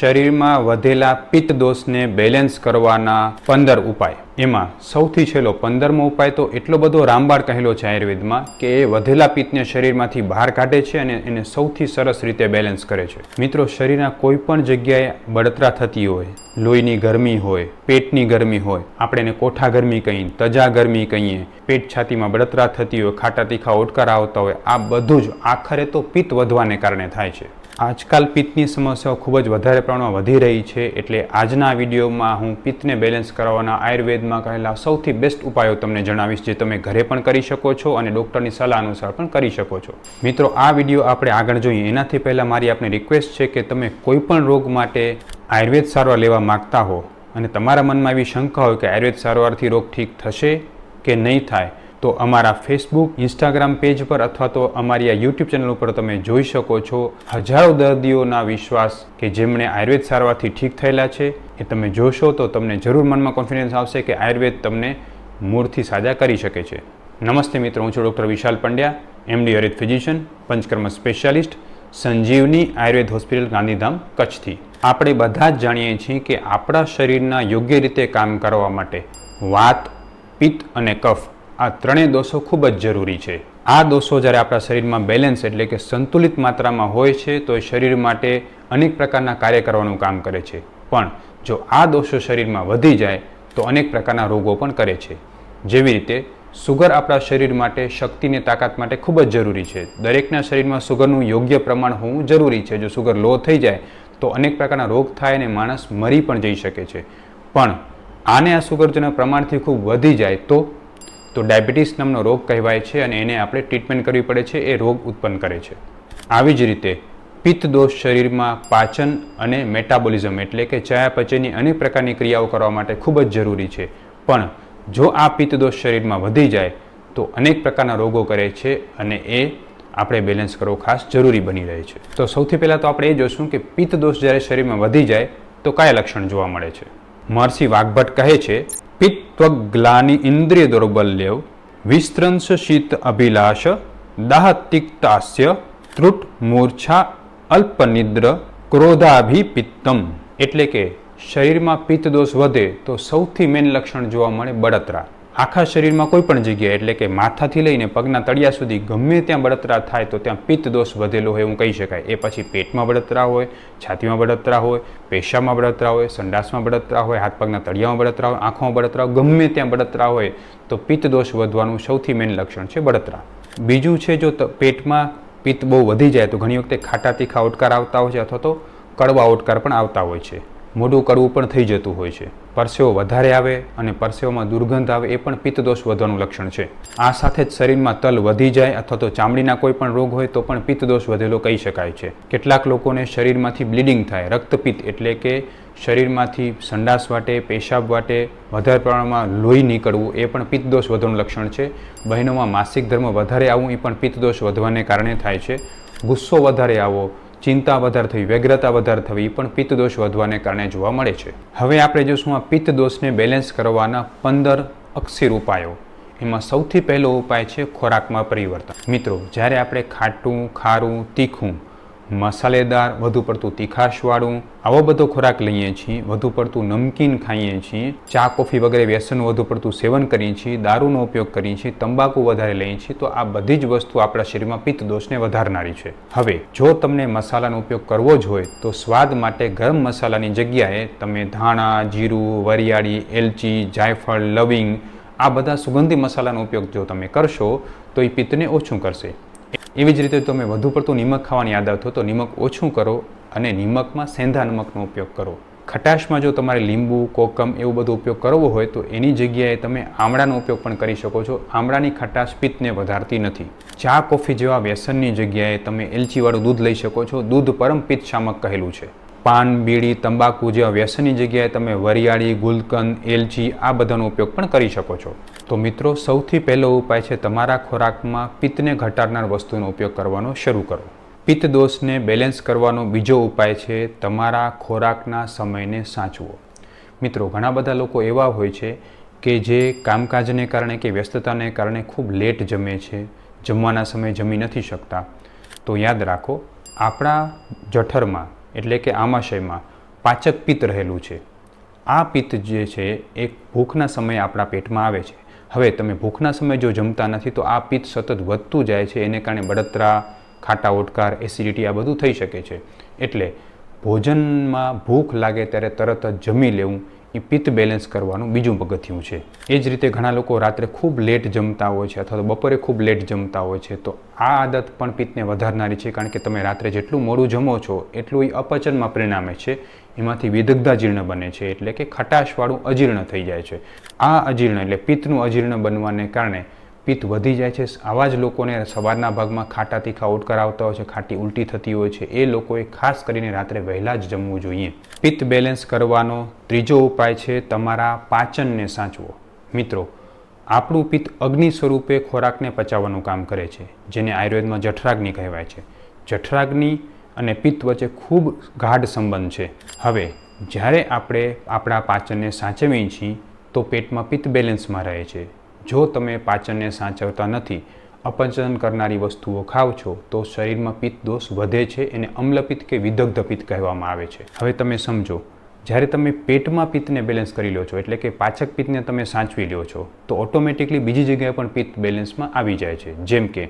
શરીરમાં વધેલા પિત્ત દોષને બેલેન્સ કરવાના પંદર ઉપાય. એમાં સૌથી છેલ્લો પંદરમો ઉપાય તો એટલો બધો રામબાળ કહેલો છે આયુર્વેદમાં કે એ વધેલા પિત્તને શરીરમાંથી બહાર કાઢે છે અને એને સૌથી સરસ રીતે બેલેન્સ કરે છે. મિત્રો, શરીરના કોઈ પણ જગ્યાએ બળતરા થતી હોય, લોહીની ગરમી હોય, પેટની ગરમી હોય, આપણે એને કોઠા ગરમી કહીએ, તજા ગરમી કહીએ, પેટ છાતીમાં બળતરા થતી હોય, ખાટા તીખા ઓટકાર આવતા હોય, આ બધું જ આખરે તો પિત્ત વધવાને કારણે થાય છે. આજકાલ પિત્તની સમસ્યાઓ ખૂબ જ વધારે પ્રમાણમાં વધી રહી છે એટલે આજના વિડીયોમાં હું પિત્તને બેલેન્સ કરવાના આયુર્વેદમાં કહેલા સૌથી બેસ્ટ ઉપાયો તમને જણાવીશ જે તમે ઘરે પણ કરી શકો છો અને ડૉક્ટરની સલાહ અનુસાર પણ કરી શકો છો. મિત્રો, આ વીડિયો આપણે આગળ જોઈએ. એનાથી પહેલાં મારી આપને રિક્વેસ્ટ છે કે તમે કોઈપણ રોગ માટે આયુર્વેદ સારવાર લેવા માગતા હો અને તમારા મનમાં એવી શંકા હોય કે આયુર્વેદ સારવારથી રોગ ઠીક થશે કે નહીં થાય તો અમારા ફેસબુક ઇન્સ્ટાગ્રામ પેજ પર અથવા તો અમારી આ યુટ્યુબ ચેનલ ઉપર તમે જોઈ શકો છો હજારો દર્દીઓના વિશ્વાસ કે જેમણે આયુર્વેદ સારવારથી ઠીક થયેલા છે. એ તમે જોશો તો તમને જરૂર મનમાં કોન્ફિડન્સ આવશે કે આયુર્વેદ તમને મૂળથી સાજા કરી શકે છે. નમસ્તે મિત્રો, હું છું ડૉક્ટર વિશાલ પંડ્યા એમડી હરિત physician panchakarma specialist Sanjivani Ayurved hospital Gandhidham, કચ્છથી. આપણે બધા જ જાણીએ છીએ કે આપણા શરીરના યોગ્ય રીતે કામ કરવા માટે વાત, પિત્ત અને કફ આ ત્રણેય દોષો ખૂબ જ જરૂરી છે. આ દોષો જ્યારે આપણા શરીરમાં બેલેન્સ એટલે કે સંતુલિત માત્રામાં હોય છે, તો એ શરીર માટે અનેક પ્રકારના કાર્ય કરવાનું કામ કરે છે. પણ જો આ દોષો શરીરમાં વધી જાય, તો અનેક પ્રકારના રોગો પણ કરે છે. જેવી રીતે સુગર આપણા શરીર માટે શક્તિને તાકાત માટે ખૂબ જ જરૂરી છે. દરેકના શરીરમાં સુગરનું યોગ્ય પ્રમાણ હોવું જરૂરી છે. જો સુગર લો થઈ જાય, તો અનેક પ્રકારના રોગ થાય અને માણસ મરી પણ જઈ શકે છે. પણ આને આ સુગરજના પ્રમાણથી ખૂબ વધી જાય, તો તો ડાયાબિટીસ નામનો રોગ કહેવાય છે અને એને આપણે ટ્રીટમેન્ટ કરવી પડે છે, એ રોગ ઉત્પન્ન કરે છે. આવી જ રીતે પિત્ત દોષ શરીરમાં પાચન અને મેટાબોલિઝમ એટલે કે ચયાપચયની અનેક પ્રકારની ક્રિયાઓ કરવા માટે ખૂબ જ જરૂરી છે. પણ જો આ પિત્ત દોષ શરીરમાં વધી જાય, તો અનેક પ્રકારના રોગો કરે છે અને એ આપણે બેલેન્સ કરવો ખાસ જરૂરી બની રહે છે. તો સૌથી પહેલાં તો આપણે એ જોશું કે પિત્ત દોષ જ્યારે શરીરમાં વધી જાય, તો કયા લક્ષણ જોવા મળે છે. મહર્ષિ વાઘભટ્ટ કહે છે પિત્ત્વગ્લાની ઇન્દ્રિય દૌર્બલ્યવ વિસ્ત્રંશ શીત અભિલાષ દાહતિક્તાસ્ય ત્રુટ મૂર્છા અલ્પનિદ્ર ક્રોધાભિપિત્તમ એટલે કે શરીરમાં પિત્ત દોષ વધે તો સૌથી મેન લક્ષણ જોવા મળે બળતરા. આખા શરીરમાં કોઈ પણ જગ્યાએ, એટલે કે માથાથી લઈને પગના તળિયા સુધી ગમે ત્યાં બળતરા થાય તો ત્યાં પિત્ત દોષ વધેલો હોય એવું કહી શકાય. એ પછી પેટમાં બળતરા હોય, છાતીમાં બળતરા હોય, પેશામાં બળતરા હોય, સંડાસમાં બળતરા હોય, હાથ પગના તળિયામાં બળતરા હોય, આંખોમાં બળતરા ગમે ત્યાં બળતરા હોય, તો પિત્ત દોષ વધવાનું સૌથી મેઇન લક્ષણ છે બળતરા. બીજું છે જો પેટમાં પિત્ત બહુ વધી જાય તો ઘણી વખતે ખાટા તીખા ઓટકાર આવતા હોય છે અથવા તો કડવા ઓટકાર પણ આવતા હોય છે. મોઢું કડવું પણ થઈ જતું હોય છે. પરસેવો વધારે આવે અને પરસેવામાં દુર્ગંધ આવે એ પણ પિત્તદોષ વધવાનું લક્ષણ છે. આ સાથે જ શરીરમાં તલ વધી જાય અથવા તો ચામડીના કોઈ પણ રોગ હોય તો પણ પિત્તદોષ વધેલો કહી શકાય છે. કેટલાક લોકોને શરીરમાંથી બ્લીડિંગ થાય, રક્તપિત્ત એટલે કે શરીરમાંથી સંડાસ વાટે, પેશાબ વાટે, વધારે પ્રમાણમાં લોહી નીકળવું એ પણ પિત્તદોષ વધવાનું લક્ષણ છે. બહેનોમાં માસિક ધર્મ વધારે આવવું એ પણ પિત્તદોષ વધવાને કારણે થાય છે. ગુસ્સો વધારે આવો ચિંતા વધારે થવી વ્યગ્રતા વધારે થવી પણ પિત્ત દોષ વધવાને કારણે જોવા મળે છે. હવે આપણે જોશું આ પિત્ત દોષને બેલેન્સ કરવાના પંદર અક્ષીર ઉપાયો. એમાં સૌથી પહેલો ઉપાય છે ખોરાકમાં પરિવર્તન. મિત્રો, જ્યારે આપણે ખાટું, ખારું, તીખું મસાલેદાર, વધુ પડતું તીખાશવાળું, આવો બધો ખોરાક લઈએ છીએ, વધુ પડતું નમકીન ખાઈએ છીએ, ચા, કોફી વગેરે વ્યસનનું વધુ પડતું સેવન કરીએ છીએ, દારૂનો ઉપયોગ કરીએ છીએ, તંબાકુ વધારે લઈએ છીએ, તો આ બધી જ વસ્તુ આપણા શરીરમાં પિત્ત દોષને વધારનારી છે. હવે, જો તમને મસાલાનો ઉપયોગ કરવો જ હોય, તો સ્વાદ માટે ગરમ મસાલાની જગ્યાએ તમે ધાણા, જીરું, વરિયાળી, એલચી, જાયફળ, લવિંગ, આ બધા સુગંધી મસાલાનો ઉપયોગ જો તમે કરશો, તો એ પિત્તને ઓછું કરશે. એવી જ રીતે તમે વધુ પડતું નિમક ખાવાની આદત હોય તો નિમક ઓછું કરો અને નિમકમાં સેંધા નમકનો ઉપયોગ કરો. ખટાશમાં જો તમારે લીંબુ, કોકમ એવું બધું ઉપયોગ કરવો હોય તો એની જગ્યાએ તમે આમળાનો ઉપયોગ પણ કરી શકો છો. આમળાની ખટાશ પિત્તને વધારતી નથી. ચા, કોફી જેવા વ્યસનની જગ્યાએ તમે એલચીવાળું દૂધ લઈ શકો છો. દૂધ પરમ પિત્ત શામક કહેલું છે. પાન, બીડી, તંબાકુ જેવા વ્યસનની જગ્યાએ તમે વરિયાળી, ગુલકંદ, એલચી આ બધાનો ઉપયોગ પણ કરી શકો છો. તો મિત્રો, સૌથી પહેલો ઉપાય છે તમારા ખોરાકમાં પિત્તને ઘટાડનાર વસ્તુનો ઉપયોગ કરવાનો શરૂ કરો. પિત્ત દોષને બેલેન્સ કરવાનો બીજો ઉપાય છે તમારા ખોરાકના સમયને સાચવો. મિત્રો, ઘણા બધા લોકો એવા હોય છે કે જે કામકાજને કારણે કે વ્યસ્તતાને કારણે ખૂબ લેટ જમે છે, જમવાના સમયે જમી નથી શકતા. તો યાદ રાખો, આપણા જઠરમાં એટલે કે આમાશયમાં પાચક પિત્ત રહેલું છે. આ પિત્ત જે છે, એ ભૂખના સમયે આપણા પેટમાં આવે છે. હવે તમે ભૂખના સમયે જો જમતા નથી, તો આ પિત્ત સતત વધતું જાય છે. એને કારણે બળતરા, ખાટા ઓટકાર એસિડિટી આ બધું થઈ શકે છે. એટલે ભોજનમાં ભૂખ લાગે ત્યારે તરત જ જમી લેવું એ પિત્ત બેલેન્સ કરવાનું બીજું પગથિયું છે. એ જ રીતે ઘણા લોકો રાત્રે ખૂબ લેટ જમતા હોય છે અથવા તો બપોરે ખૂબ લેટ જમતા હોય છે. તો આ આદત પણ પિત્તને વધારનારી છે કારણ કે તમે રાત્રે જેટલું મોડું જમો છો એટલું એ અપચનમાં પરિણામે છે. એમાંથી વિદગ્ધા જીર્ણ બને છે એટલે કે ખટાશવાળું અજીર્ણ થઈ જાય છે. આ અજીર્ણ એટલે પિત્તનું અજીર્ણ બનવાને કારણે પિત્ત વધી જાય છે. આવા જ લોકોને સવારના ભાગમાં ખાટા તીખા ઓટ કરાવતા હોય છે, ખાટી ઉલટી થતી હોય છે. એ લોકોએ ખાસ કરીને રાત્રે વહેલા જ જમવું જોઈએ. પિત્ત બેલેન્સ કરવાનો ત્રીજો ઉપાય છે, તમારા પાચનને સાચવો. મિત્રો, આપણું પિત્ત અગ્નિ સ્વરૂપે ખોરાકને પચાવવાનું કામ કરે છે, જેને આયુર્વેદમાં જઠરાગ્નિ કહેવાય છે. જઠરાગ્નિ અને પિત્ત વચ્ચે ખૂબ ગાઢ સંબંધ છે. હવે, જ્યારે આપણે આપણા પાચનને સાચવીએ છીએ, તો પેટમાં પિત્ત બેલેન્સમાં રહે છે. જો તમે પાચનને સાચવતા નથી, અપચન કરનારી વસ્તુઓ ખાવ છો, તો શરીરમાં પિત્ત દોષ વધે છે એને અમ્લપિત્ત કે વિદગ્ધ પિત્ત કહેવામાં આવે છે. હવે તમે સમજો, જ્યારે તમે પેટમાં પિત્તને બેલેન્સ કરી લો છો, એટલે કે પાચક પિત્તને તમે સાચવી લો છો, તો ઓટોમેટિકલી બીજી જગ્યાએ પણ પિત્ત બેલેન્સમાં આવી જાય છે. જેમ કે,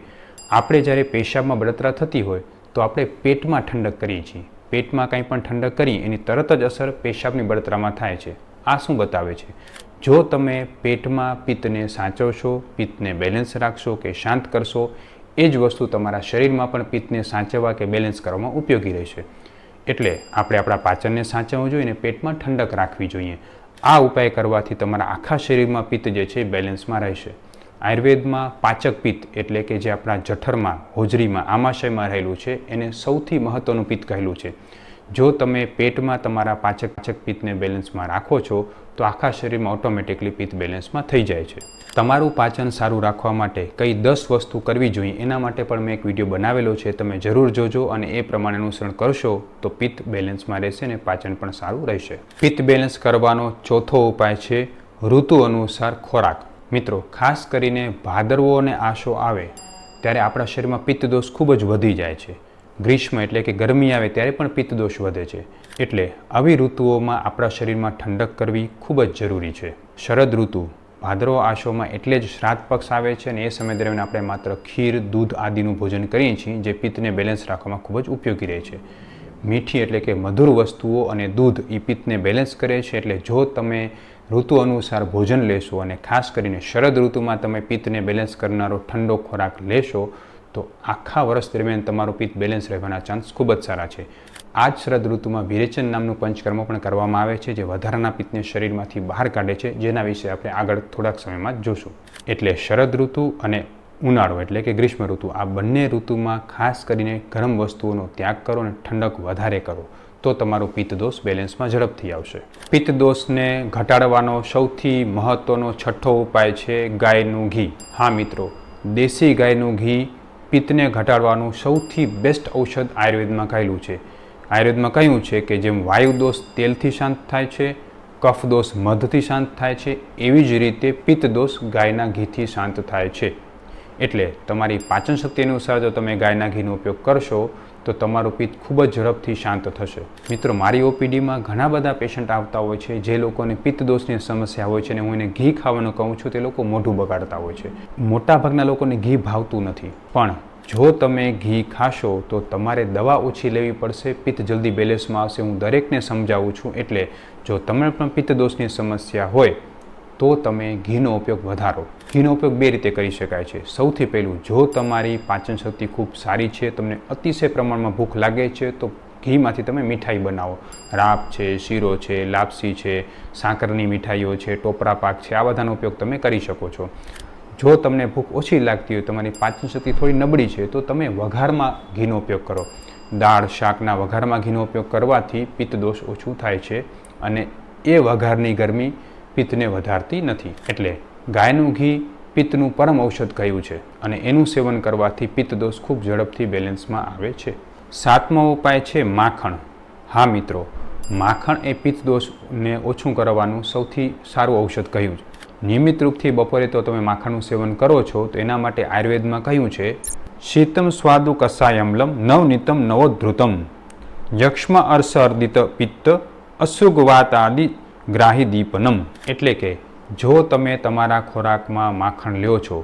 આપણે જ્યારે પેશાબમાં બળતરા થતી હોય, તો આપણે પેટમાં ઠંડક કરીએ છીએ. પેટમાં કંઈ પણ ઠંડક કરી, એની તરત જ અસર પેશાબની બળતરામાં થાય છે. આ શું બતાવે છે? જો તમે પેટમાં પિત્તને સાચવશો, પિત્તને બેલેન્સ રાખશો કે શાંત કરશો, એ જ વસ્તુ તમારા શરીરમાં પણ પિત્તને સાચવવા કે બેલેન્સ કરવામાં ઉપયોગી રહેશે. એટલે આપણે આપણા પાચનને સાચવવું જોઈએ અને પેટમાં ઠંડક રાખવી જોઈએ. આ ઉપાય કરવાથી તમારા આખા શરીરમાં પિત્ત જે છે બેલેન્સમાં રહેશે. આયુર્વેદમાં પાચક પિત્ત એટલે કે જે આપણા જઠરમાં, હોજરીમાં, આમાશયમાં રહેલું છે, એને સૌથી મહત્ત્વનું પિત્ત કહેલું છે. જો તમે પેટમાં તમારા પાચક પાચક પિત્તને બેલેન્સમાં રાખો છો તો આખા શરીરમાં ઓટોમેટિકલી પિત્ત બેલેન્સમાં થઈ જાય છે. તમારું પાચન સારું રાખવા માટે કઈ દસ વસ્તુ કરવી જોઈએ એના માટે પણ મેં એક વીડિયો બનાવેલો છે. તમે જરૂર જોજો અને એ પ્રમાણે અનુસરણ કરશો તો પિત્ત બેલેન્સમાં રહેશે અને પાચન પણ સારું રહેશે. પિત્ત બેલેન્સ કરવાનો ચોથો ઉપાય છે ઋતુ અનુસાર ખોરાક. મિત્રો, ખાસ કરીને ભાદરવો અને આશો આવે ત્યારે આપણા શરીરમાં પિત્ત દોષ ખૂબ જ વધી જાય છે. ગ્રીષ્મ એટલે કે ગરમી આવે ત્યારે પણ પિત્ત દોષ વધે છે. એટલે આવી ઋતુઓમાં આપણા શરીરમાં ઠંડક કરવી ખૂબ જ જરૂરી છે. શરદ ઋતુ, ભાદરવો આશોમાં એટલે જ શ્રાદ્ધ પક્ષ આવે છે અને એ સમય દરમિયાન આપણે માત્ર ખીર, દૂધ આદિનું ભોજન કરીએ છીએ, જે પિત્તને બેલેન્સ રાખવામાં ખૂબ જ ઉપયોગી રહે છે. મીઠી એટલે કે મધુર વસ્તુઓ અને દૂધ એ પિત્તને બેલેન્સ કરે છે એટલે જો તમે ઋતુ અનુસાર ભોજન લેશો અને ખાસ કરીને શરદ ઋતુમાં તમે પિત્તને બેલેન્સ કરનારો ઠંડો ખોરાક લેશો, તો આખા વર્ષ દરમિયાન તમારું પિત્ત બેલેન્સ રહેવાના ચાન્સ ખૂબ જ સારા છે. આ જ શરદ ઋતુમાં વિરેચન નામનું પંચકર્મ પણ કરવામાં આવે છે, જે વધારાના પિત્તને શરીરમાંથી બહાર કાઢે છે. જેના વિશે આપણે આગળ થોડાક સમયમાં જોશું. એટલે શરદ ઋતુ અને ઉનાળો, એટલે કે ગ્રીષ્મ ઋતુ, આ બંને ઋતુમાં ખાસ કરીને ગરમ વસ્તુઓનો ત્યાગ કરો અને ઠંડક વધારે કરો, તો તમારો પિત્ત દોષ બેલેન્સમાં ઝડપથી આવશે. પિત્તદોષને ઘટાડવાનો સૌથી મહત્ત્વનો છઠ્ઠો ઉપાય છે ગાયનું ઘી. હા મિત્રો, દેશી ગાયનું ઘી પિત્તને ઘટાડવાનું સૌથી બેસ્ટ ઔષધ આયુર્વેદમાં કહેલું છે. આયુર્વેદમાં કહ્યું છે કે જેમ વાયુ દોષ તેલથી શાંત થાય છે, કફ દોષ મધથી શાંત થાય છે, એવી જ રીતે પિત્ત દોષ ગાયના ઘીથી શાંત થાય છે. એટલે તમારી પાચન શક્તિ અનુસાર જો તમે ગાયના ઘીનો ઉપયોગ કરશો, તો તમારું પિત્ત ખૂબ જ ઝડપથી શાંત થશે. મિત્રો, મારી ઓપીડીમાં ઘણા બધા પેશન્ટ આવતા હોય છે, જે લોકોને પિત્ત દોષની સમસ્યા હોય છે અને હું એને ઘી ખાવાનું કહું છું, તે લોકો મોઢું બગાડતા હોય છે. મોટાભાગના લોકોને ઘી ભાવતું નથી. પણ જો તમે ઘી ખાશો તો તમારે દવા ઓછી લેવી પડશે, પિત્ત જલ્દી બેલેન્સમાં આવશે. હું દરેકને સમજાવું છું, એટલે જો તમને પણ પિત્ત દોષની સમસ્યા હોય, તો તમે ઘીનો ઉપયોગ વધારો. ઘીનો ઉપયોગ બે રીતે કરી શકાય છે. સૌથી પહેલું, જો તમારી પાચન શક્તિ ખૂબ સારી છે, તમને અતિશય પ્રમાણમાં ભૂખ લાગે છે, તો ઘીમાંથી તમે મીઠાઈ બનાવો. રાપ છે, શીરો છે, લાપસી છે, સાકરની મીઠાઈઓ છે, ટોપરા પાક છે, આ બધાનો ઉપયોગ તમે કરી શકો છો. જો તમને ભૂખ ઓછી લાગતી હોય, તમારી પાચન શક્તિ થોડી નબળી છે, તો તમે વઘારમાં ઘીનો ઉપયોગ કરો. દાળ, શાકના વઘારમાં ઘીનો ઉપયોગ કરવાથી પિત્ત દોષ ઓછું થાય છે અને એ વઘારની ગરમી પિત્તને વધારતી નથી. એટલે ગાયનું ઘી પિત્તનું પરમ ઔષધ કહ્યું છે અને એનું સેવન કરવાથી પિત્ત દોષ ખૂબ ઝડપથી બેલેન્સમાં આવે છે. સાતમો ઉપાય છે માખણ. હા મિત્રો, માખણ એ પિત્ત દોષને ઓછું કરવાનું સૌથી સારું ઔષધ કહ્યું છે. નિયમિત રૂપથી બપોરે તો તમે માખણનું સેવન કરો છો, તો એના માટે આયુર્વેદમાં કહ્યું છે, શીતમ સ્વાદુ કસાયમ્લમ નવનીતમ નવોધૃતમ યક્ષ્મ અર્ષ અર્દિત પિત્ત અસુગવાત આદિ ગ્રાહી દીપનમ. એટલે કે, જો તમે તમારા ખોરાકમાં માખણ લ્યો છો,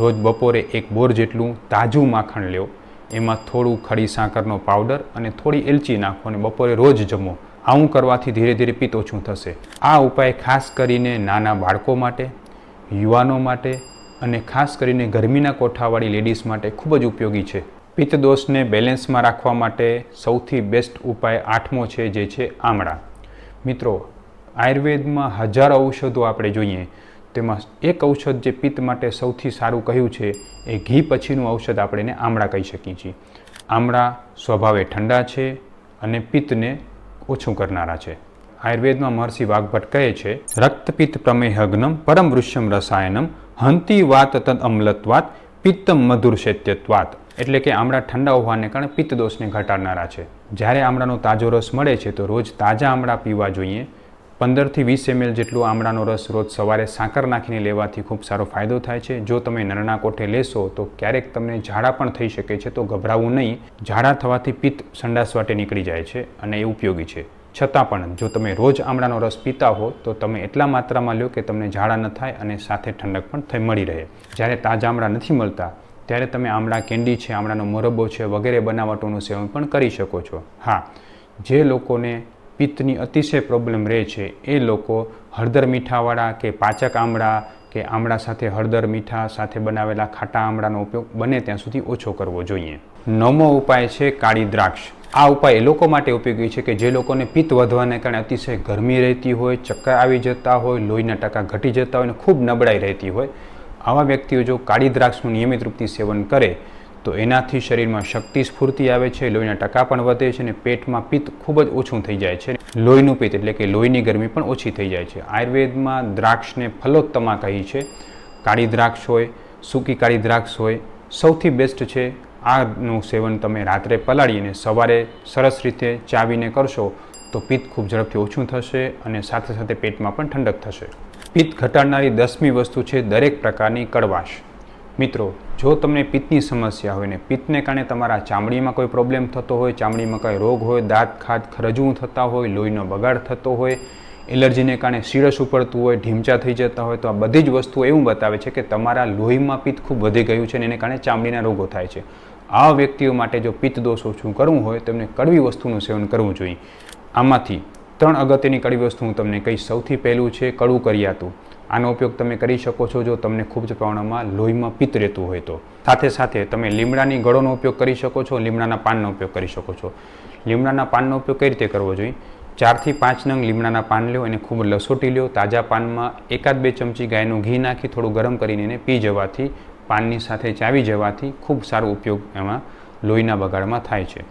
રોજ બપોરે એક બોર જેટલું તાજું માખણ લ્યો, એમાં થોડું ખડી સાકરનો પાવડર અને થોડી એલચી નાખો અને બપોરે રોજ જમો. આવું કરવાથી ધીરે ધીરે પિત્ત ઓછું થશે. આ ઉપાય ખાસ કરીને નાના બાળકો માટે, યુવાનો માટે અને ખાસ કરીને ગરમીના કોઠાવાળી લેડીઝ માટે ખૂબ જ ઉપયોગી છે. પિત્ત દોષને બેલેન્સમાં રાખવા માટે સૌથી બેસ્ટ ઉપાય આઠમો છે, જે છે આમળા. મિત્રો, આયુર્વેદમાં હજારો ઔષધો આપણે જોઈએ. તેમાં એક ઔષધ જે પિત્ત માટે સૌથી સારું કહ્યું છે, એ ઘી પછીનું ઔષધ આપણે એને આમળા કહી શકીએ છીએ. આમળા સ્વભાવે ઠંડા છે અને પિત્તને ઓછું કરનારા છે. આયુર્વેદમાં મહર્ષિ વાઘભટ્ટ કહે છે, રક્તપિત્ત પ્રમેહગ્નમ પરમ વૃષ્યમ રસાયનમ, હંતી વાત તદ અમ્લત્વાત, પિત્તમ મધુર શૈત્યત્વાત. એટલે કે આમળા ઠંડા હોવાને કારણે પિત્ત દોષને ઘટાડનારા છે. જ્યારે આમળાનો તાજો રસ મળે છે, તો રોજ તાજા આમળા પીવા જોઈએ. પંદરથી વીસ એમએલ જેટલું આમળાનો રસ રોજ સવારે સાકર નાખીને લેવાથી ખૂબ સારો ફાયદો થાય છે. જો તમે નરણા કોઠે લેશો, તો ક્યારેક તમને ઝાડા પણ થઈ શકે છે, તો ગભરાવું નહીં. ઝાડા થવાથી પિત્ત સંડાસ વાટે નીકળી જાય છે અને એ ઉપયોગી છે. છતાં પણ, જો તમે રોજ આમળાનો રસ પીતા હો, તો તમે એટલા માત્રામાં લો કે તમને ઝાડા ન થાય અને સાથે ઠંડક પણ થઈ મળી રહે. જ્યારે તાજા આમળા નથી મળતા, ત્યારે તમે આમળા કેન્ડી છે, આમળાનો મોરબ્બો છે વગેરે બનાવટોનું સેવન પણ કરી શકો છો. હા, જે લોકોને પિત્તની અતિશય પ્રોબ્લેમ રહે છે. એ લોકો હળદર મીઠાવાળા કે પાચક આમળા કે આમળા સાથે હળદર મીઠા સાથે બનાવેલા ખાટા આમળાનો ઉપયોગ બને ત્યાં સુધી ઓછો કરવો જોઈએ. નવમો ઉપાય છે કાળી દ્રાક્ષ. આ ઉપાય એ લોકો માટે ઉપયોગી છે કે જે લોકોને પિત્ત વધવાને કારણે અતિશય ગરમી રહેતી હોય, ચક્કર આવી જતા હોય, લોહીના ટકા ઘટી જતા હોય અને ખૂબ નબળાઈ રહેતી હોય. આવા વ્યક્તિઓ જો કાળી દ્રાક્ષનું નિયમિત રૂપથી સેવન કરે તો એનાથી શરીરમાં શક્તિ સ્ફૂર્તિ આવે છે, લોહીના ટકા પણ વધે છે અને પેટમાં પિત્ત ખૂબ જ ઓછું થઈ જાય છે. લોહીનું પિત્ત એટલે કે લોહીની ગરમી પણ ઓછી થઈ જાય છે. આયુર્વેદમાં દ્રાક્ષને ફલોત્તમા કહી છે. કાળી દ્રાક્ષ હોય, સૂકી કાળી દ્રાક્ષ હોય, સૌથી બેસ્ટ છે આનું સેવન તમે રાત્રે પલાળીને સવારે સરસ રીતે ચાવીને કરશો તો પિત્ત ખૂબ ઝડપથી ઓછું થશે અને સાથે સાથે પેટમાં પણ ઠંડક થશે. પિત્ત ઘટાડનારી દસમી વસ્તુ છે દરેક પ્રકારની કડવાશ. મિત્રો જો તમને પિત્તની સમસ્યા હોય ને પિત્તને કારણે તમારા ચામડીમાં કોઈ પ્રોબ્લેમ થતો હોય, ચામડીમાં કોઈ રોગ હોય, દાંત ખાદ ખરજવું થતા હોય, લોહીનો બગાડ થતો હોય, એલર્જીને કારણે શીરસ ઉપડતું હોય, ઢીમચા થઈ જતા હોય, તો આ બધી જ વસ્તુઓ એવું બતાવે છે કે તમારા લોહીમાં પિત્ત ખૂબ વધી ગયું છે અને એને કારણે ચામડીના રોગો થાય છે. આ વ્યક્તિઓ માટે જો પિત્ત દોષ ઓછું કરવું હોય તેમને કડવી વસ્તુનું સેવન કરવું જોઈએ. આમાંથી ત્રણ અગત્યની કડવી વસ્તુ હું તમને કહીશ. સૌથી પહેલું છે કડવું કરિયાતું. આનો ઉપયોગ તમે કરી શકો છો જો તમને ખૂબ જ પ્રમાણમાં લોહીમાં પિત્ત રહેતું હોય તો. સાથે સાથે તમે લીમડાની ગળોનો ઉપયોગ કરી શકો છો, લીમડાના પાનનો ઉપયોગ કરી શકો છો. લીમડાના પાનનો ઉપયોગ કઈ રીતે કરવો જોઈએ? ચારથી પાંચ નંગ લીમડાના પાન લ્યો, એને ખૂબ લસોટી લ્યો, તાજા પાનમાં એકાદ બે ચમચી ગાયનું ઘી નાખી, થોડું ગરમ કરીને એને પી જવાથી, પાનની સાથે ચાવી જવાથી ખૂબ સારો ઉપયોગ એમાં લોહીના બગાડમાં થાય છે.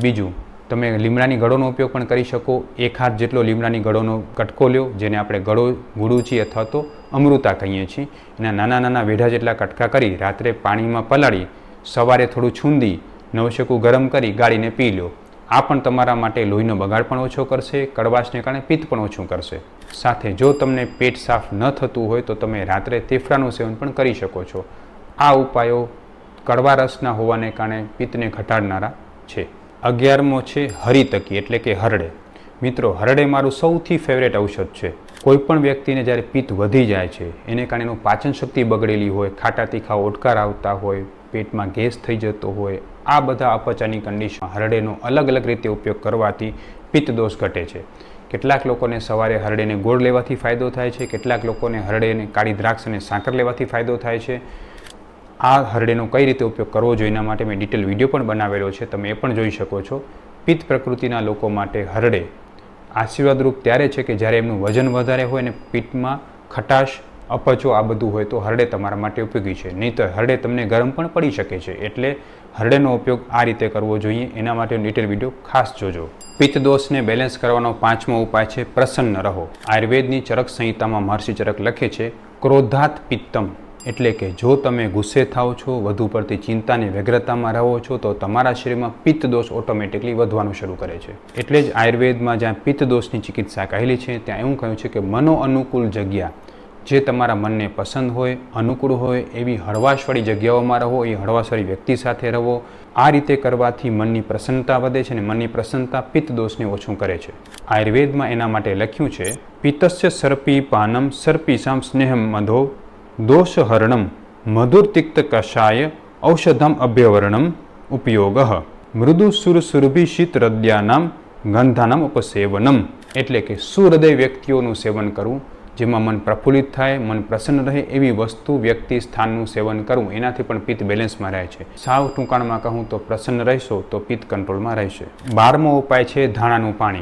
બીજું તમે લીમડાની ગળોનો ઉપયોગ પણ કરી શકો. એક હાથ જેટલો લીમડાની ગળોનો કટકો લ્યો, જેને આપણે ગળો ગુડુચી અથવા તો અમૃતા કહીએ છીએ. એના નાના નાના વેઢા જેટલા કટકા કરી, રાત્રે પાણીમાં પલાળી, સવારે થોડું છૂંદી, નવશેકું ગરમ કરી ગાળીને પી લો આ પણ તમારા માટે લોહીનો બગાડ પણ ઓછો કરશે, કડવાશને કારણે પિત્ત પણ ઓછું કરશે. સાથે જો તમને પેટ સાફ ન થતું હોય, તો તમે રાત્રે તેફરાનું સેવન પણ કરી શકો છો. આ ઉપાયો કડવા રસના હોવાને કારણે પિત્તને ઘટાડનારા છે. અગિયારમો છે હરિતકી, એટલે કે હરડે. મિત્રો, હરડે મારું સૌથી ફેવરેટ ઔષધ છે. કોઈપણ વ્યક્તિને જ્યારે પિત્ત વધી જાય છે, એને કારણે એનું પાચન શક્તિ બગડેલી હોય, ખાટા તીખા ઓટકાર આવતા હોય, પેટમાં ગેસ થઈ જતો હોય, આ બધા અપચાની કન્ડિશન હરડેનો અલગ અલગ રીતે ઉપયોગ કરવાથી પિત્ત દોષ ઘટે છે. કેટલાક લોકોને સવારે હરડેને ગોળ લેવાથી ફાયદો થાય છે, કેટલાક લોકોને હરડેને કાળી દ્રાક્ષ અને સાકર લેવાથી ફાયદો થાય છે આ હરડેનો કઈ રીતે ઉપયોગ કરવો જોઈએ એના માટે મેં ડિટેલ વીડિયો પણ બનાવેલો છે. તમે એ પણ જોઈ શકો છો. પિત્ત પ્રકૃતિના લોકો માટે હરડે આશીર્વાદરૂપ ત્યારે છે કે જ્યારે એમનું વજન વધારે હોય અને પિત્તમાં ખટાશ, અપચો આ બધું હોય તો હરડે તમારા માટે ઉપયોગી છે. નહીં તો હરડે તમને ગરમ પણ પડી શકે છે. એટલે હરડેનો ઉપયોગ આ રીતે કરવો જોઈએ. એના માટે ડિટેલ વીડિયો ખાસ જોજો. પિત્ત દોષને બેલેન્સ કરવાનો પાંચમો ઉપાય છે પ્રસન્ન રહો. આયુર્વેદની ચરક સંહિતામાં મહર્ષિ ચરક લખે છે, ક્રોધાત પિત્તમ. એટલે કે જો તમે ગુસ્સે થાઓ છો, વધુ પડતી ચિંતાની વ્યગ્રતામાં રહો છો, તો તમારા શરીરમાં પિત્ત દોષ ઓટોમેટિકલી વધવાનું શરૂ કરે છે. એટલે જ આયુર્વેદમાં જ્યાં પિત્ત દોષની ચિકિત્સા કહેલી છે, ત્યાં એવું કહ્યું છે કે મનો અનુકૂળ જગ્યા, જે તમારા મનને પસંદ હોય, અનુકૂળ હોય, એવી હળવાશવાળી જગ્યાઓમાં રહો, એ હળવાશવાળી વ્યક્તિ સાથે રહો. આ રીતે કરવાથી મનની પ્રસન્નતા વધે છે અને મનની પ્રસન્નતા પિત્ત દોષને ઓછું કરે છે. આયુર્વેદમાં એના માટે લખ્યું છે, પિત્તસ્ય સર્પી પાનમ સર્પીસામ સ્નેહમ મધો દોષહરણમ મધુરતિક્ત કષાય ઔષધમ અભ્યવર્ણમ ઉપયોગ મૃદુ સુર સુરભિષિત હૃદયાનામ ગંધાનામ ઉપસેવનમ એટલે કે સુહૃદય વ્યક્તિઓનું સેવન કરવું, જેમાં મન પ્રફુલ્લિત થાય, મન પ્રસન્ન રહે, એવી વસ્તુ વ્યક્તિ સ્થાનનું સેવન કરવું, એનાથી પણ પિત્ત બેલેન્સમાં રહે છે. સાવ ટૂંકાણમાં કહું તો પ્રસન્ન રહેશો તો પિત્ત કંટ્રોલમાં રહેશે. બારમો ઉપાય છે ધાણાનું પાણી.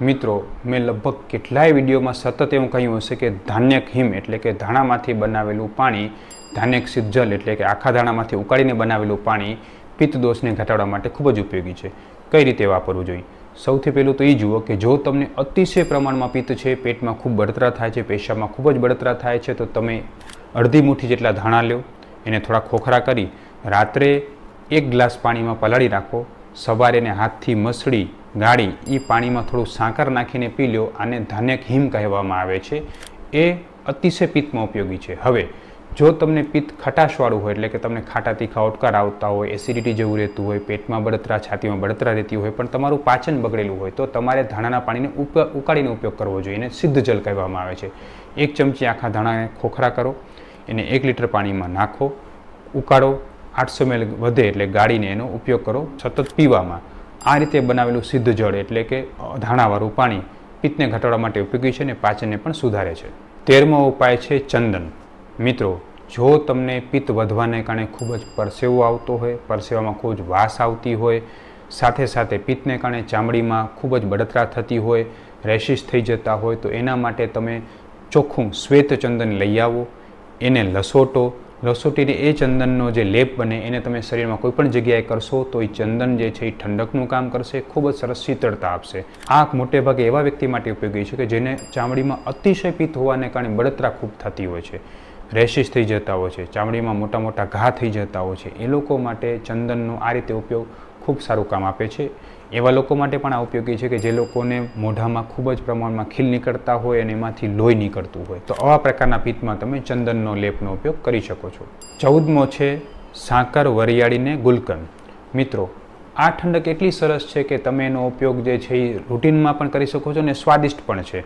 મિત્રો, મેં લગભગ કેટલાય વિડીયોમાં સતત એવું કહ્યું હશે કે ધાન્યક હિમ એટલે કે ધાણામાંથી બનાવેલું પાણી, ધાન્યક સિજ્જલ એટલે કે આખા ધાણામાંથી ઉકાળીને બનાવેલું પાણી પિત્ત દોષને ઘટાડવા માટે ખૂબ જ ઉપયોગી છે. કઈ રીતે વાપરવું જોઈએ? સૌથી પહેલું તો એ જુઓ કે જો તમને અતિશય પ્રમાણમાં પિત્ત છે, પેટમાં ખૂબ બળતરા થાય છે, પેશાબમાં ખૂબ જ બળતરા થાય છે, તો તમે અડધી મુઠ્ઠી જેટલા ધાણા લો એને થોડા ખોખરા કરી, રાત્રે એક ગ્લાસ પાણીમાં પલાળી રાખો સવારે એને હાથથી મસળી ગાળી એ પાણીમાં થોડું સાકર નાખીને પી લો આને ધાન્યક હિમ કહેવામાં આવે છે. એ અતિશય પિત્તમાં ઉપયોગી છે. હવે, જો તમને પિત્ત ખટાશવાળું હોય, એટલે કે તમને ખાટા તીખા ઓટકાર આવતા હોય, એસિડિટી જેવું રહેતું હોય, પેટમાં બળતરા, છાતીમાં બળતરા રહેતી હોય, પણ તમારું પાચન બગડેલું હોય, તો તમારે ધાણાના પાણીને ઉકાળીને ઉપયોગ કરવો જોઈએ. એને સિદ્ધ જલ કહેવામાં આવે છે. એક ચમચી આખા ધાણાને ખોખરા કરો. એને એક લીટર પાણીમાં નાખો. ઉકાળો. આઠસો મેલ વધે એટલે ગાળીને એનો ઉપયોગ કરો સતત પીવામાં. આ રીતે બનાવેલું સિદ્ધ જળ એટલે કે ધાણાવાળું પાણી પિત્તને ઘટાડવા માટે ઉપયોગી છે અને પાચનને પણ સુધારે છે. તેરમો ઉપાય છે ચંદન. મિત્રો, જો તમને પિત્ત વધવાને કારણે ખૂબ જ પરસેવો આવતો હોય, પરસેવામાં ખૂબ જ વાસ આવતી હોય, સાથે સાથે પિત્તને કારણે ચામડીમાં ખૂબ જ બળતરા થતી હોય, રેશિસ થઈ જતા હોય, તો એના માટે તમે ચોખ્ખું શ્વેત ચંદન લઈ આવો, એને લસોટો લસોટીને એ ચંદનનો જે લેપ બને એને તમે શરીરમાં કોઈ પણ જગ્યાએ કરશો તો એ ચંદન જે છે એ ઠંડકનું કામ કરશે, ખૂબ જ સરસ શીતળતા આપશે. આંખ મોટે ભાગે એવા વ્યક્તિ માટે ઉપયોગી છે કે જેને ચામડીમાં અતિશય પિત્ત હોવાને કારણે બળતરા ખૂબ થતી હોય છે. રેશિસ થઈ જતા હોય છે, ચામડીમાં મોટા મોટા ઘા થઈ જતા હોય છે. એ લોકો માટે ચંદનનો આ રીતે ઉપયોગ ખૂબ સારું કામ આપે છે. એવા લોકો માટે પણ આ ઉપયોગી છે કે જે લોકોને મોઢામાં ખૂબ જ પ્રમાણમાં ખીલ નીકળતા હોય અને એમાંથી લોહી નીકળતું હોય. તો આવા પ્રકારના પિત્તમાં તમે ચંદનનો લેપનો ઉપયોગ કરી શકો છો. ચૌદમો છે સાકર વરિયાળીને ગુલકંદ. મિત્રો, આ ઠંડક એટલી સરસ છે કે તમે એનો ઉપયોગ જે છે એ રૂટીનમાં પણ કરી શકો છો અને સ્વાદિષ્ટ પણ છે.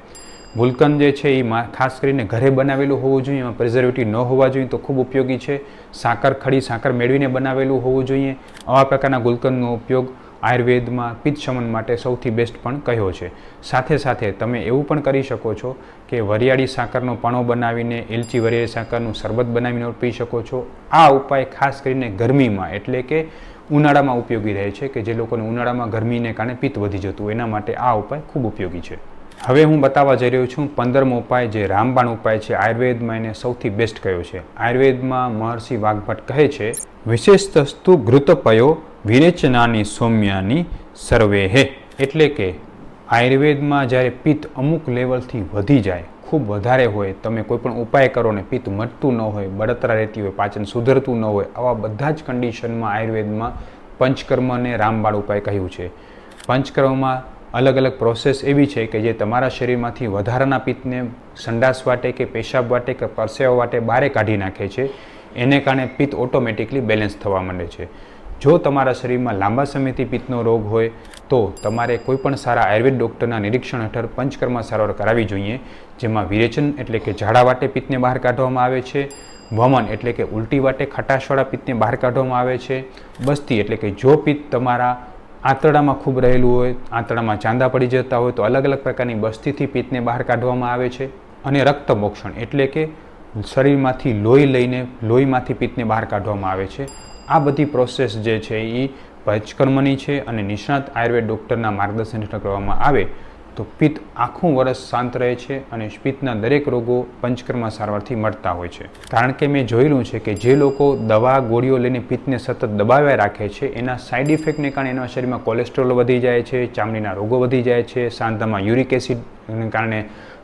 ગુલકંદ જે છે એ ખાસ કરીને ઘરે બનાવેલું હોવું જોઈએ, એમાં પ્રિઝર્વેટિવ ન હોવા જોઈએ તો ખૂબ ઉપયોગી છે. સાકર ખડી સાકર મેળવીને બનાવેલું હોવું જોઈએ. આવા પ્રકારના ગુલકંદનો ઉપયોગ આયુર્વેદમાં પિત્ત શમન માટે સૌથી બેસ્ટ પણ કહ્યો છે? સાથે સાથે તમે એવું પણ કરી શકો છો કે વરિયાળી સાકરનો પણો બનાવીને એલચી વરિયાળી સાકરનું શરબત બનાવીને પી શકો છો. આ ઉપાય ખાસ કરીને ગરમીમાં, એટલે કે ઉનાળામાં ઉપયોગી રહે છે કે જે લોકોને ઉનાળામાં ગરમીને કારણે પિત્ત વધી જતું એના માટે આ ઉપાય ખૂબ ઉપયોગી છે. હવે હું બતાવવા જઈ રહ્યો છું પંદરમો ઉપાય જે રામબાણ ઉપાય છે, આયુર્વેદમાં એને સૌથી બેસ્ટ કયો છે. આયુર્વેદમાં મહર્ષિ વાઘભટ્ટ કહે છે, વિશેષતસ્તુ ઘૃતપયો વિરેચનાની સૌમ્યાની સર્વે હે એટલે કે, આયુર્વેદમાં જ્યારે પિત્ત અમુક લેવલથી વધી જાય, ખૂબ વધારે હોય, તમે કોઈ પણ ઉપાય કરો ને પિત્ત મટતું ન હોય, બળતરા રહેતી હોય, પાચન સુધરતું ન હોય, આવા બધા જ કન્ડિશનમાં આયુર્વેદમાં પંચકર્મ અને રામબાળ ઉપાય કહ્યું છે. પંચકર્મમાં અલગ અલગ પ્રોસેસ એવી છે કે જે તમારા શરીરમાંથી વધારાના પિત્તને સંડાસ વાટે કે પેશાબ વાટે કે પરસેવા વાટે બારે કાઢી નાખે છે, એને કારણે પિત્ત ઓટોમેટિકલી બેલેન્સ થવા માંડે છે. જો તમારા શરીરમાં લાંબા સમયથી પિત્તનો રોગ હોય, તો તમારે કોઈપણ સારા આયુર્વેદ ડૉક્ટરના નિરીક્ષણ હેઠળ પંચકર્મ સારવાર કરાવવી જોઈએ, જેમાં વિરેચન એટલે કે ઝાડા વાટે પિત્તને બહાર કાઢવામાં આવે છે, વમન એટલે કે ઉલટી વાટે ખટાશવાળા પિત્તને બહાર કાઢવામાં આવે છે, બસ્તી એટલે કે જો પિત્ત તમારા આંતરડામાં ખૂબ રહેલું હોય, આંતરડામાં ચાંદા પડી જતા હોય, તો અલગ અલગ પ્રકારની બસ્તીથી પિત્તને બહાર કાઢવામાં આવે છે અને રક્તમોક્ષણ એટલે કે શરીરમાંથી લોહી લઈને લોહીમાંથી પિત્તને બહાર કાઢવામાં આવે છે. આ બધી પ્રોસેસ જે છે એ પંચકર્મની છે અને નિષ્ણાત આયુર્વેદ ડૉક્ટરના માર્ગદર્શન હેઠળ કરવામાં આવે. તો પિત્ત આખું વર્ષ શાંત રહે છે અને પિત્તના દરેક રોગો પંચકર્મ સારવારથી મળતા હોય છે. કારણ કે મેં જોયેલું છે કે જે લોકો દવા, ગોળીઓ લઈને પિત્તને સતત દબાવ્યા રાખે છે, એના સાઇડ ઇફેક્ટને કારણે એના શરીરમાં કોલેસ્ટ્રોલ વધી જાય છે, ચામડીના રોગો વધી જાય છે, સાંધામાં યુરિક એસિડને કારણે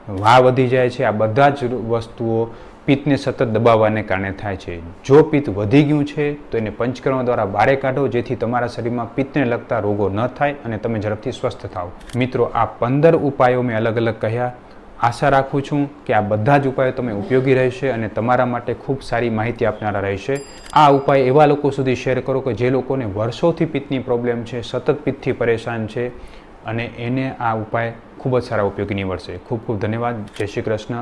વા વધી જાય છે. આ બધા જ વસ્તુઓ પિત્તને સતત દબાવવાને કારણે થાય છે. જો પિત્ત વધી ગયું છે, તો એને પંચકર્મ દ્વારા બારે કાઢો, જેથી તમારા શરીરમાં પિત્તને લગતા રોગો ન થાય અને તમે ઝડપથી સ્વસ્થ થાઓ. મિત્રો, આ પંદર ઉપાયો મેં અલગ અલગ કહ્યા. આશા રાખું છું કે આ બધા જ ઉપાયો તમે ઉપયોગી રહેશે અને તમારા માટે ખૂબ સારી માહિતી આપનારા રહેશે. આ ઉપાય એવા લોકો સુધી શેર કરો કે જે લોકોને વર્ષોથી પિત્તની પ્રોબ્લેમ છે, સતત પિત્તથી પરેશાન છે અને એને આ ઉપાય ખૂબ જ સારા ઉપયોગી નીવડશે. ખૂબ ખૂબ ધન્યવાદ. જય શ્રી કૃષ્ણ.